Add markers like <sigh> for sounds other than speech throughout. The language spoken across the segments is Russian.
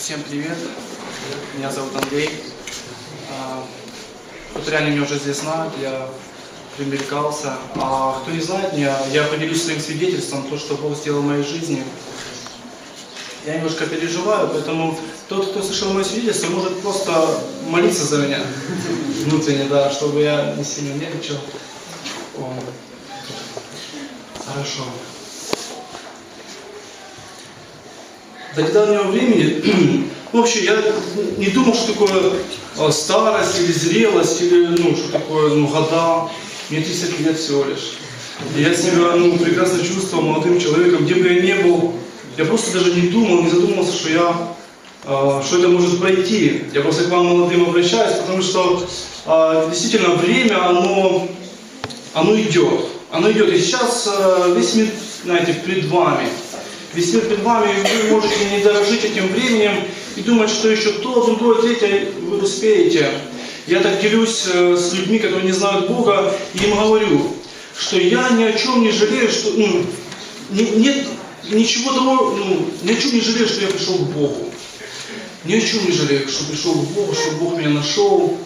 Всем привет. Меня зовут Андрей. А, Вот реально меня уже здесь знают, я примелькался. А кто не знает меня, я поделюсь своим свидетельством, то, что Бог сделал в моей жизни. Я немножко переживаю, поэтому тот, кто слышал мое свидетельство, может просто молиться за меня внутренне, да, чтобы я не сильно нервничал. Хорошо. До недавнего времени, <clears throat> вообще, я не думал, что такое э, старость или зрелость, или, ну, что такое, ну, года. Мне 30 лет всего лишь. И я себя, ну, прекрасно чувствовал молодым человеком, где бы я ни был. Я просто даже не думал, не задумывался, что я, э, что это может пройти. Я просто к вам молодым обращаюсь, потому что э, действительно время, оно, оно идет. Оно идет. И сейчас э, весь мир, знаете, пред вами. Мир перед вами, и вы можете не дорожить этим временем и думать, что еще то, другое, третье вы успеете. Я так делюсь э, с людьми, которые не знают Бога, и им говорю, что я ни о чем не жалею, что ну, не- нет ничего того, ну, ни о чем не жалею, что я пришел к Богу. Ни о чем не жалею, что пришел к Богу, что Бог меня нашел.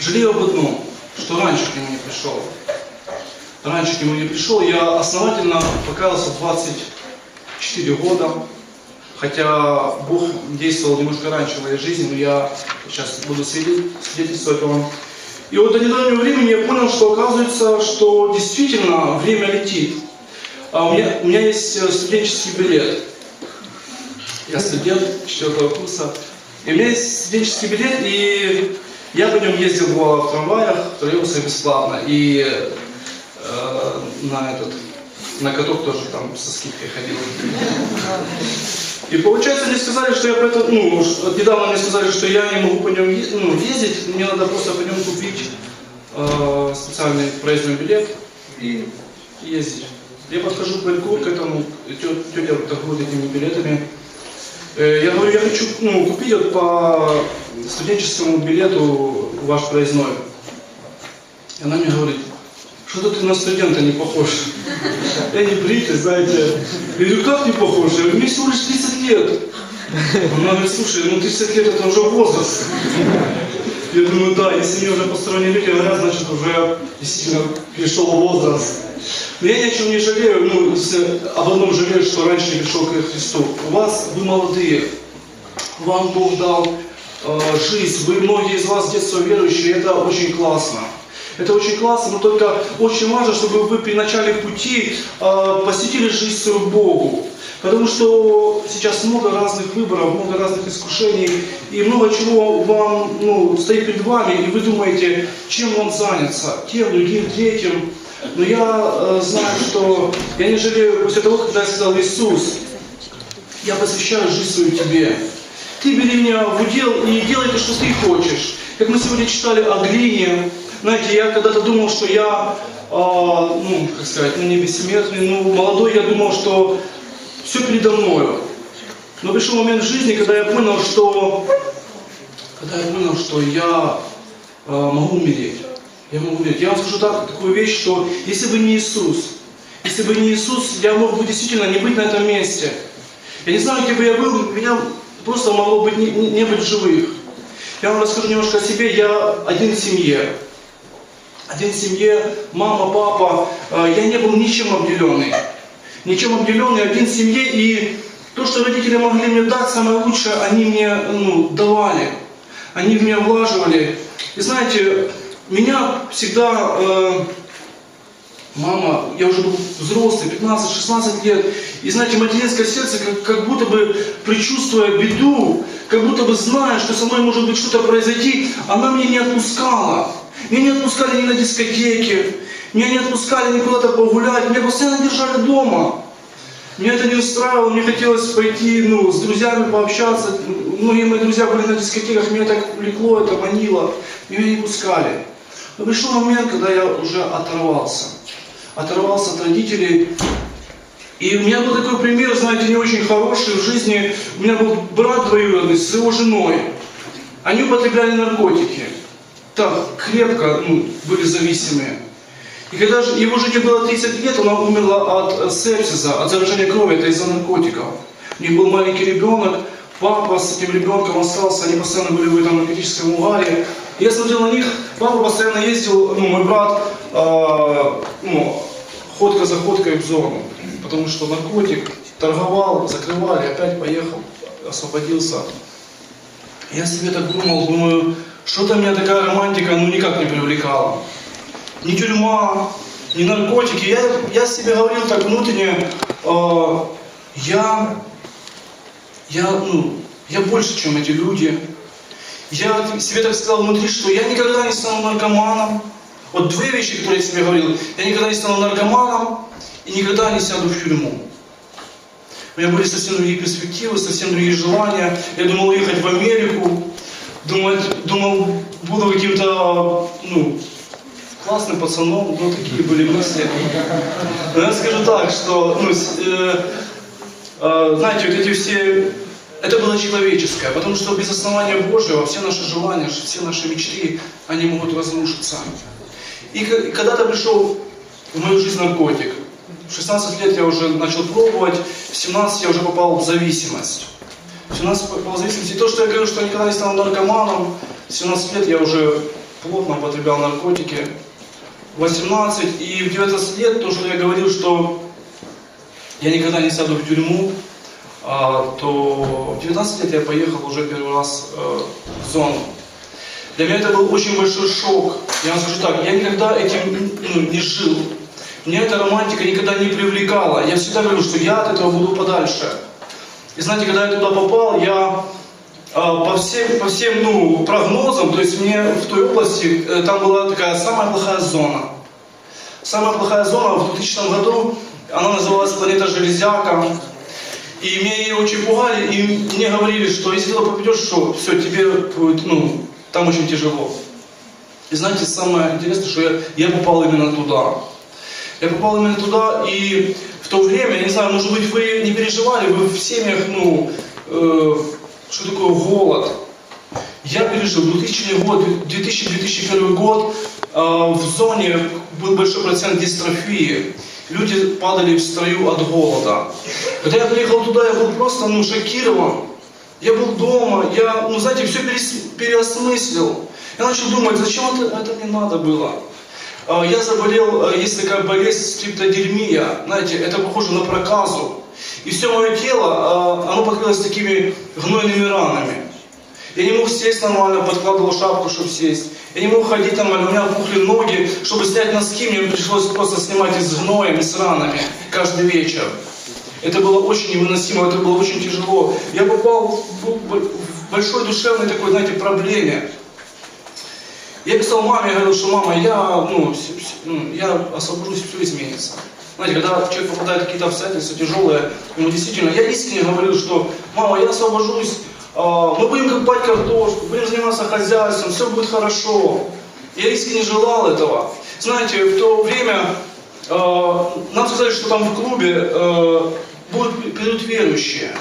Жалею об одном, что раньше к Нему не пришел. Раньше к Нему не пришел, я основательно покаялся в 24 года. Хотя Бог действовал немножко раньше в моей жизни, но я сейчас буду свидетель- свидетельствовать вам. И вот до недавнего времени я понял, что оказывается, что действительно время летит. А у меня, у меня есть э, студенческий билет. Я студент четвертого курса. И у меня есть студенческий билет, и я по нем ездил в трамваях, в троллейбусах бесплатно. И э, на этот, на каток тоже там со скидкой ходил. И получается, мне сказали, что я по этому, ну, недавно мне сказали, что я не могу по нем е- ну, ездить, мне надо просто по нем купить э, специальный проездной билет и ездить. Я подхожу к ларьку, к этому, тетя торгует этими билетами. Э, Я говорю, я хочу ну, купить вот по студенческому билету ваш проездной. И она мне говорит, что-то ты на студента не похож. Я не бритый, знаете. Я говорю, как не похож? Я говорю, мне всего лишь 30 лет. Она говорит, слушай, ну 30 лет это уже возраст. Я думаю, да, если мне уже посторонние люди говорят, значит уже действительно пришел возраст. Но я ни о чем не жалею, ну, если об одном жалею, что раньше не пришел к Христу. У вас, вы молодые, вам Бог дал э, жизнь, вы многие из вас с детства верующие, это очень классно. Это очень классно, но только очень важно, чтобы вы при начале пути э, посвятили жизнь свою Богу. Потому что сейчас много разных выборов, много разных искушений, и много чего вам ну, стоит перед вами, и вы думаете, чем вам заняться, тем, другим, третьим. Но я э, знаю, что я не жалею после того, когда я сказал Иисус, я посвящаю жизнь свою тебе. Ты бери меня в удел и делай то, что ты хочешь. Как мы сегодня читали о глине, знаете, я когда-то думал, что я, э, ну, как сказать, ну, не бессмертный, ну, молодой, я думал, что все передо мною. Но пришел момент в жизни, когда я понял, что, когда я понял, что я э, могу умереть. Я могу умереть. Я вам скажу так, такую вещь, что если бы не Иисус, если бы не Иисус, я мог бы действительно не быть на этом месте. Я не знаю, где бы я был, меня просто могло быть не, не- быть живых. Я вам расскажу немножко о себе. Я один в семье. Один в семье, мама, папа. Э, Я не был ничем обделенный. Ничем обделенный, один в семье. И то, что родители могли мне дать, самое лучшее, они мне ну, давали. Они в меня влаживали. И знаете, меня всегда э, Мама, я уже был взрослый, 15-16 лет, и знаете, материнское сердце, как, как будто бы предчувствуя беду, как будто бы зная, что со мной может быть что-то произойти, она меня не отпускала. Меня не отпускали ни на дискотеки, меня не отпускали ни куда-то погулять, меня постоянно держали дома. Меня это не устраивало, мне хотелось пойти ну, с друзьями пообщаться. Многие мои друзья были на дискотеках, меня так влекло, это манило, меня не пускали. Но пришел момент, когда я уже оторвался. Оторвался от родителей. И у меня был такой пример, знаете, не очень хороший в жизни. У меня был брат двоюродный с его женой. Они употребляли наркотики. Так, крепко ну, были зависимые. И когда же его жене было 30 лет, она умерла от э, сепсиса, от заражения крови, это из-за наркотиков. У них был маленький ребенок, папа с этим ребенком остался, они постоянно были в этом наркотическом угаре. Я смотрел на них, папа постоянно ездил, ну, мой брат, э, ну, ходка за ходкой в зону, потому что наркотик, торговал, закрывали, опять поехал, освободился. Я себе так думал, думаю, что-то меня такая романтика, ну, никак не привлекала. Ни тюрьма, ни наркотики. Я, я себе говорил так внутренне, э, я, я, ну, я больше, чем эти люди. Я себе так сказал внутри, что я никогда не стану наркоманом. Вот две вещи, которые я себе говорил. Я никогда не стану наркоманом и никогда не сяду в тюрьму. У меня были совсем другие перспективы, совсем другие желания. Я думал уехать в Америку, думать, думал, буду каким-то, ну, классным пацаном, ну, такие были мысли. Но я скажу так, что, ну, э, э, знаете, вот эти все, это было человеческое, потому что без основания Божьего все наши желания, все наши мечты, они могут разрушиться. И когда-то пришел в мою жизнь наркотик. В 16 лет я уже начал пробовать, в 17 я уже попал в зависимость. В 17 попал в зависимость. И то, что я говорю, что я никогда не стал наркоманом, в 17 лет я уже плотно употреблял наркотики. 18 и в 19 лет, то, что я говорил, что я никогда не сяду в тюрьму, а, то в 19 лет я поехал уже первый раз э, в зону. Для меня это был очень большой шок. Я вам скажу так, я никогда этим ну, не жил. Меня эта романтика никогда не привлекала. Я всегда говорю, что я от этого буду подальше. И знаете, когда я туда попал, я а, по всем, по всем ну, прогнозам, то есть мне в той области, э, там была такая самая плохая зона. Самая плохая зона в 2000 году, она называлась планета Железяка. И меня ее очень пугали, и мне говорили, что если туда попадешь, что все, тебе будет, ну, там очень тяжело. И знаете, самое интересное, что я, я попал именно туда. Я попал именно туда, и в то время, я не знаю, может быть, вы не переживали, вы в семьях, ну, э, что такое голод. Я пережил 2000 год, 2000-2001 год, э, в зоне был большой процент дистрофии. Люди падали в строю от голода. Когда я приехал туда, я был просто ну, шокирован. Я был дома, я, ну знаете, все переосмыслил. Я начал думать, зачем это, это мне надо было. А, я заболел, э, есть такая болезнь стриптодермия, знаете, это похоже на проказу. И все мое тело, а, оно покрылось такими гнойными ранами. Я не мог сесть нормально, подкладывал шапку, чтобы сесть. Я не мог ходить нормально, у меня пухли ноги. Чтобы снять носки, мне пришлось просто снимать и с гноем, и с ранами каждый вечер. Это было очень невыносимо, это было очень тяжело. Я попал в большой душевной такой, знаете, проблеме. Я писал маме, я говорил, что мама, я, ну, ну, я освобожусь, все изменится. Знаете, когда человек попадает в какие-то обстоятельства тяжелые, ему действительно, я искренне говорил, что мама, я освобожусь, а, мы будем копать картошку, будем заниматься хозяйством, все будет хорошо. Я искренне желал этого. Знаете, в то время э, нам сказали, что там в клубе э, будут, придут верующие.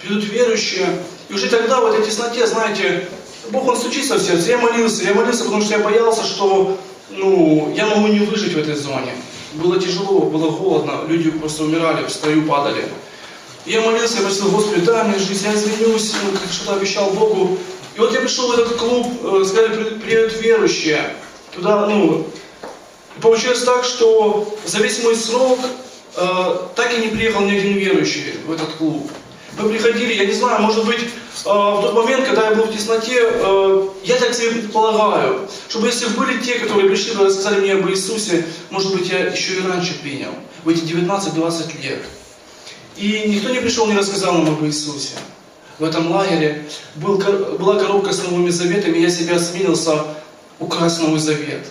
Придут верующие. И уже тогда в этой тесноте, знаете, Бог, Он стучится в сердце. Я молился, я молился, потому что я боялся, что ну, я могу не выжить в этой зоне. Было тяжело, было холодно, люди просто умирали, в строю падали. Я молился, я просил, Господи, дай мне жизнь, я извинюсь, ну, что-то обещал Богу. И вот я пришел в этот клуб, э, сказали, приедут верующие. Туда, ну, получилось так, что за весь мой срок э, так и не приехал ни один верующий в этот клуб. Мы приходили, я не знаю, может быть, э, в тот момент, когда я был в тесноте, э, я так себе предполагаю, чтобы если были те, которые пришли и рассказали мне об Иисусе, может быть, я еще и раньше принял, в эти 19-20 лет. И никто не пришел, не рассказал нам об Иисусе. В этом лагере был, была коробка с новыми заветами, я себя осмелился украсть Новый Завет.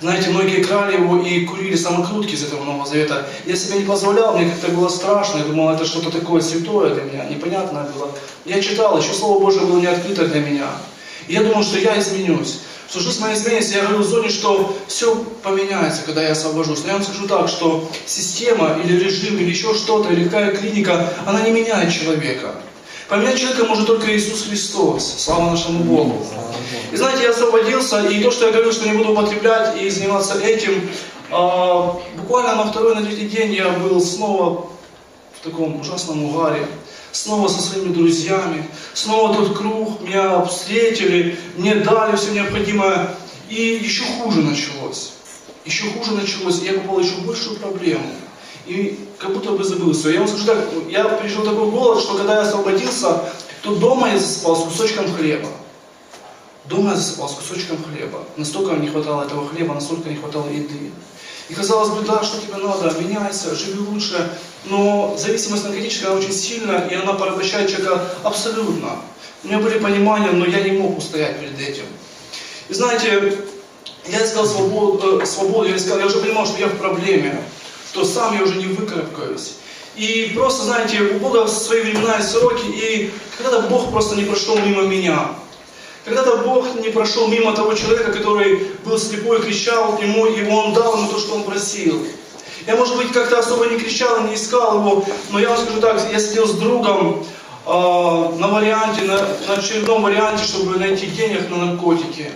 Знаете, многие крали его и курили самокрутки из этого Нового Завета. Я себе не позволял, мне как-то было страшно. Я думал, это что-то такое святое для меня, непонятное было. Я читал, еще Слово Божие было не открыто для меня. И я думал, что я изменюсь. Что жизнь моя изменится, я говорю зоне, что все поменяется, когда я освобожусь. Но я вам скажу так, что система или режим, или еще что-то, или какая клиника, она не меняет человека. Поменять человека может только Иисус Христос. Слава нашему Богу. И знаете, я освободился, и то, что я говорил, что не буду употреблять и заниматься этим, а, буквально на второй, на третий день я был снова в таком ужасном угаре. снова со своими друзьями, снова тот круг, меня встретили, мне дали все необходимое, и еще хуже началось. Еще хуже началось, и я попал еще большую проблему. И как будто бы забыл все. Я вам скажу так, я пережил такой голод, что когда я освободился, то дома я засыпал с кусочком хлеба. Дома я засыпал с кусочком хлеба. Настолько не хватало этого хлеба, настолько не хватало еды. И казалось бы, да, что тебе надо, меняйся, живи лучше. Но зависимость наркотическая, она очень сильная, и она порабощает человека абсолютно. У меня были понимания, но я не мог устоять перед этим. И знаете, я искал свободу, э, свободу я, искал, я уже понимал, что я в проблеме, что сам я уже не выкарабкаюсь. И просто, знаете, у Бога свои времена и сроки, и когда-то Бог просто не прошел мимо меня. Когда-то Бог не прошел мимо того человека, который был слепой, кричал ему, и Он дал ему то, что он просил. Я, может быть, как-то особо не кричал, не искал его, но я вам скажу так, я сидел с другом э, на варианте, на, на очередном варианте, чтобы найти денег на наркотики.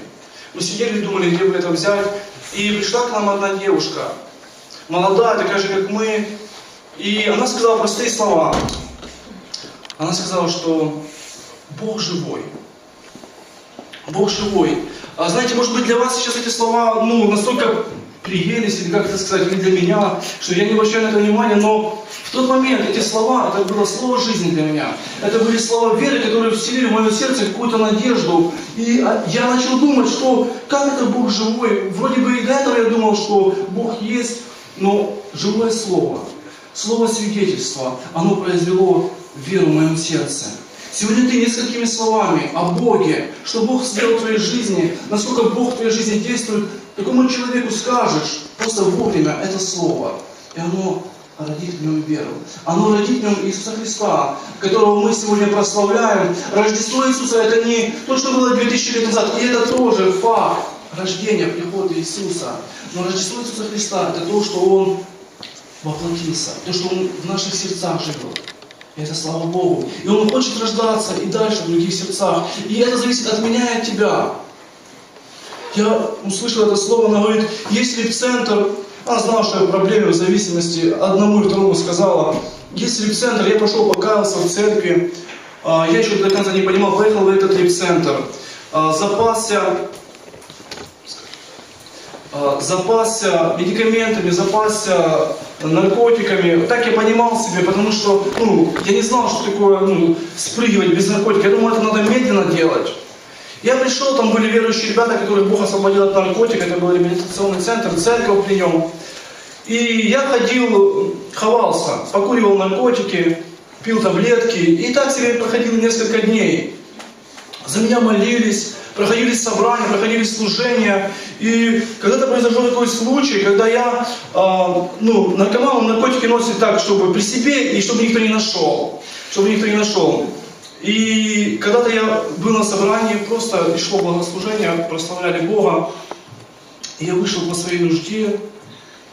Мы сидели и думали, где бы это взять. И пришла к нам одна девушка, молодая, такая же, как мы, и она сказала простые слова. Она сказала, что Бог живой. Бог живой. А знаете, может быть, для вас сейчас эти слова, ну, настолько приелись, или как это сказать, или для меня, что я не обращаю на это внимания, но в тот момент эти слова, это было слово жизни для меня. Это были слова веры, которые вселили в мое сердце какую-то надежду. И а, я начал думать, что как это Бог живой. Вроде бы и до этого я думал, что Бог есть, но живое слово, слово свидетельства, оно произвело веру в моем сердце. Сегодня ты несколькими словами о Боге, что Бог сделал в твоей жизни, насколько Бог в твоей жизни действует, такому человеку скажешь просто вовремя это слово. И оно родит в нем веру. Оно родит в нем Иисуса Христа, которого мы сегодня прославляем. Рождество Иисуса это не то, что было 2000 лет назад, и это тоже факт рождения, прихода Иисуса. Но Рождество Иисуса Христа это то, что Он воплотился, то, что Он в наших сердцах живет. Это слава Богу. И Он хочет рождаться и дальше в других сердцах. И это зависит от меня и от тебя. Я услышал это слово, она говорит, если центр, она знала, что я в проблеме в зависимости, одному и второму сказала, если центр, я пошел покаялся в церкви, а, я еще до конца не понимал, поехал в этот репцентр, а, запасся запасся медикаментами, запасся наркотиками. Так я понимал себе, потому что ну, я не знал, что такое ну, спрыгивать без наркотика. Я думал, это надо медленно делать. Я пришел, там были верующие ребята, которых Бог освободил от наркотика, это был реабилитационный центр, церковь при нем. И я ходил, ховался, покуривал наркотики, пил таблетки, и так себе проходило несколько дней. За меня молились, проходили собрания, проходили служения. И когда-то произошел такой случай, когда я, э, ну, наркоман, наркотики носит так, чтобы при себе и чтобы никто не нашел. Чтобы никто не нашел. И когда-то я был на собрании, просто шло богослужение, прославляли Бога. И я вышел по своей нужде,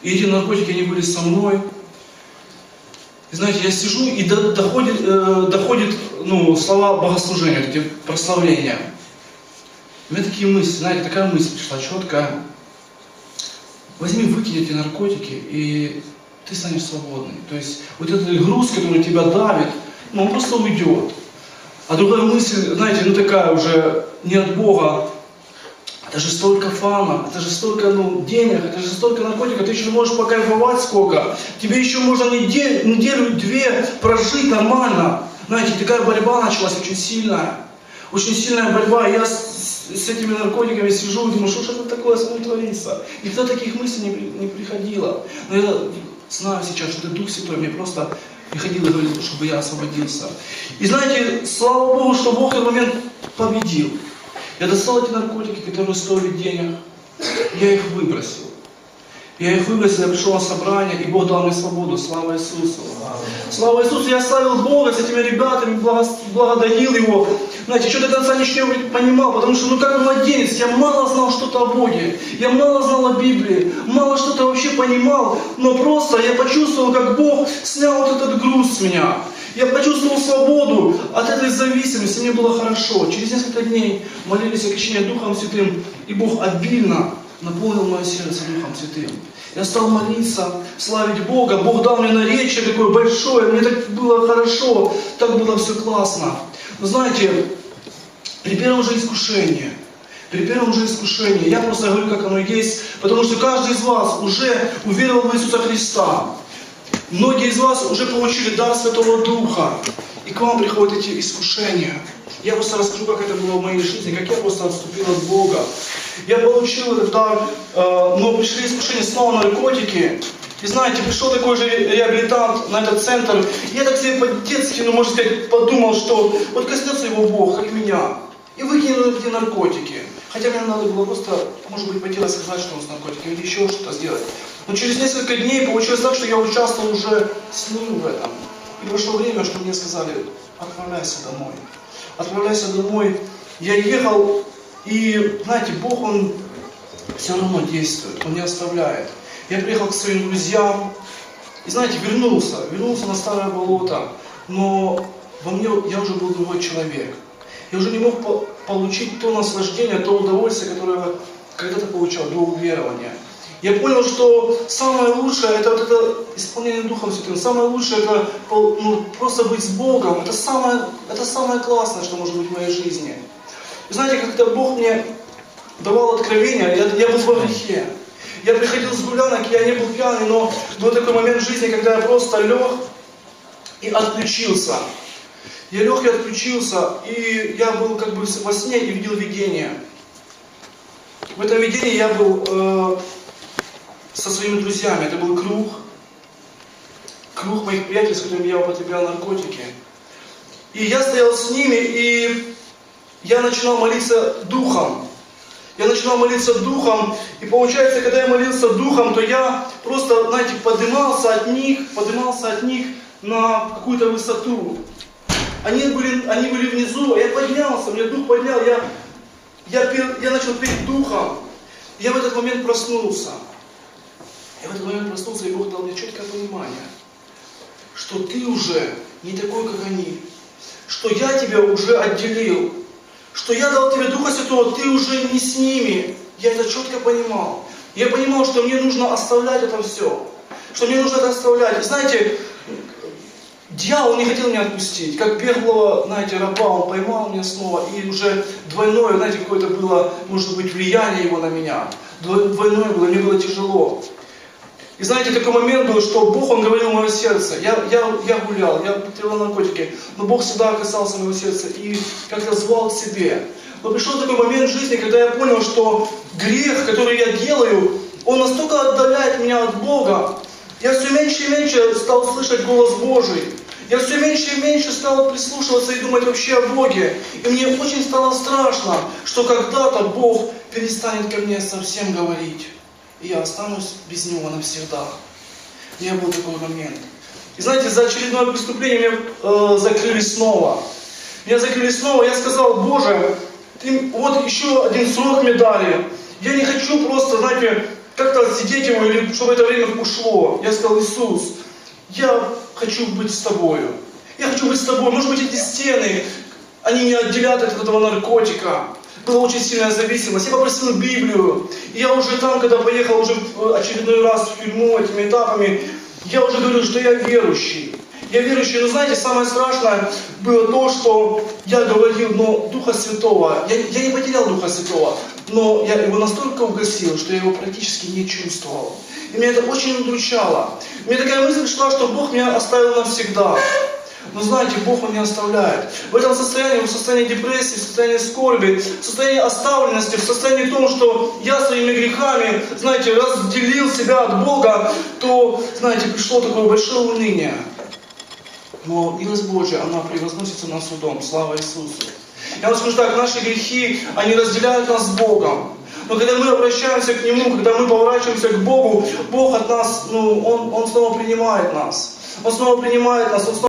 и эти наркотики, они были со мной. И знаете, я сижу, и доходит, э, доходит ну, слова богослужения, эти прославления. У меня такие мысли, знаете, такая мысль пришла четкая. Возьми, выкинь эти наркотики, и ты станешь свободным. То есть вот этот груз, который тебя давит, ну, он просто уйдет. А другая мысль, знаете, ну такая уже не от Бога. Это же столько фана, это же столько ну, денег, это же столько наркотиков, ты еще можешь покайфовать сколько. Тебе еще можно неделю, неделю-две прожить нормально. Знаете, такая борьба началась очень сильная. Очень сильная борьба. Я с, этими наркотиками сижу и думаю, что же это такое со мной творится. Никто таких мыслей не, не приходило. Но я знаю сейчас, что это Дух Святой мне просто приходил и говорил, чтобы я освободился. И знаете, слава Богу, что Бог в этот момент победил. Я достал эти наркотики, которые стоили денег. Я их выбросил. Я их выбросил, я пришел на собрание, и Бог дал мне свободу. Слава Иисусу. Слава Иисусу. Я славил Бога с этими ребятами, благодарил Его. Знаете, что до конца ничего не понимал, потому что, ну как младенец, я мало знал что-то о Боге. Я мало знал о Библии, мало что-то вообще понимал. Но просто я почувствовал, как Бог снял вот этот груз с меня. Я почувствовал свободу от этой зависимости, мне было хорошо. Через несколько дней молились о Духом Святым, и Бог обильно наполнил мое сердце Духом Святым. Я стал молиться, славить Бога. Бог дал мне наречие такое большое. Мне так было хорошо, так было все классно. Но знаете, при первом же искушении, при первом же искушении, я просто говорю, как оно есть, потому что каждый из вас уже уверовал в Иисуса Христа. Многие из вас уже получили дар Святого Духа, к вам приходят эти искушения. Я просто расскажу, как это было в моей жизни, как я просто отступил от Бога. Я получил этот дар, э, но пришли искушения снова наркотики. И знаете, пришел такой же реабилитант на этот центр. Я так себе по-детски, ну, можно сказать, подумал, что вот коснется его Бог, как меня. И выкинул эти наркотики. Хотя мне надо было просто, может быть, пойти рассказать, что он с наркотиками, или еще что-то сделать. Но через несколько дней получилось так, что я участвовал уже с ним в этом. И прошло время, что мне сказали, отправляйся домой. Отправляйся домой. Я ехал, и, знаете, Бог, Он все равно действует, Он не оставляет. Я приехал к своим друзьям, и, знаете, вернулся, вернулся на старое болото, но во мне я уже был другой человек. Я уже не мог по получить то наслаждение, то удовольствие, которое когда-то получал до уверования. Я понял, что самое лучшее это вот это исполнение Духом Святым. Самое лучшее это ну, просто быть с Богом. Это самое, это самое классное, что может быть в моей жизни. И знаете, когда Бог мне давал откровение, я, я был во грехе. Я приходил с гулянок, я не был пьяный, но был такой момент в жизни, когда я просто лег и отключился. Я лег и отключился, и я был как бы во сне и видел видение. В этом видении я был э, со своими друзьями. Это был круг, круг моих приятелей, с которыми я употреблял наркотики. И я стоял с ними, и я начинал молиться духом. Я начинал молиться духом, и получается, когда я молился духом, то я просто, знаете, поднимался от них, поднимался от них на какую-то высоту. Они были, они были внизу, а я поднялся, мне дух поднял, я, я, пел, я начал петь духом. Я в этот момент проснулся. Я в этот момент проснулся, и Бог дал мне четкое понимание, что ты уже не такой, как они, что я тебя уже отделил, что я дал тебе Духа Святого, ты уже не с ними. Я это четко понимал. Я понимал, что мне нужно оставлять это все, что мне нужно это оставлять. Знаете, Дьявол не хотел меня отпустить. Как беглого, знаете, раба, он поймал меня снова. И уже двойное, знаете, какое-то было, может быть, влияние его на меня. Двойное было, мне было тяжело. И знаете, такой момент был, что Бог, Он говорил в мое сердце. Я, я, я гулял, я потерял наркотики, но Бог всегда касался моего сердца и как-то звал к себе. Но пришел такой момент в жизни, когда я понял, что грех, который я делаю, он настолько отдаляет меня от Бога. Я все меньше и меньше стал слышать голос Божий. Я все меньше и меньше стал прислушиваться и думать вообще о Боге. И мне очень стало страшно, что когда-то Бог перестанет ко мне совсем говорить и я останусь без него навсегда. У был такой момент. И знаете, за очередное преступление меня э, закрыли снова. Меня закрыли снова, я сказал, Боже, ты вот еще один срок мне дали. Я не хочу просто, знаете, как-то сидеть его, или чтобы это время ушло. Я сказал, Иисус, я хочу быть с тобою. Я хочу быть с тобой. Может быть, эти стены, они меня отделят от этого наркотика была очень сильная зависимость. Я попросил Библию. И я уже там, когда поехал уже очередной раз в тюрьму этими этапами, я уже говорю, что я верующий. Я верующий, но знаете, самое страшное было то, что я говорил, но Духа Святого, я, я не потерял Духа Святого, но я его настолько угасил, что я его практически не чувствовал. И меня это очень удручало. Мне такая мысль шла, что Бог меня оставил навсегда. Но знаете, Бог Он не оставляет. В этом состоянии, в состоянии депрессии, в состоянии скорби, в состоянии оставленности, в состоянии том, что я своими грехами, знаете, разделил себя от Бога, то, знаете, пришло такое большое уныние. Но милость Божья, она превозносится над судом. Слава Иисусу. Я вам скажу так, наши грехи, они разделяют нас с Богом. Но когда мы обращаемся к Нему, когда мы поворачиваемся к Богу, Бог от нас, ну, Он, Он снова принимает нас. Он снова принимает нас, Он снова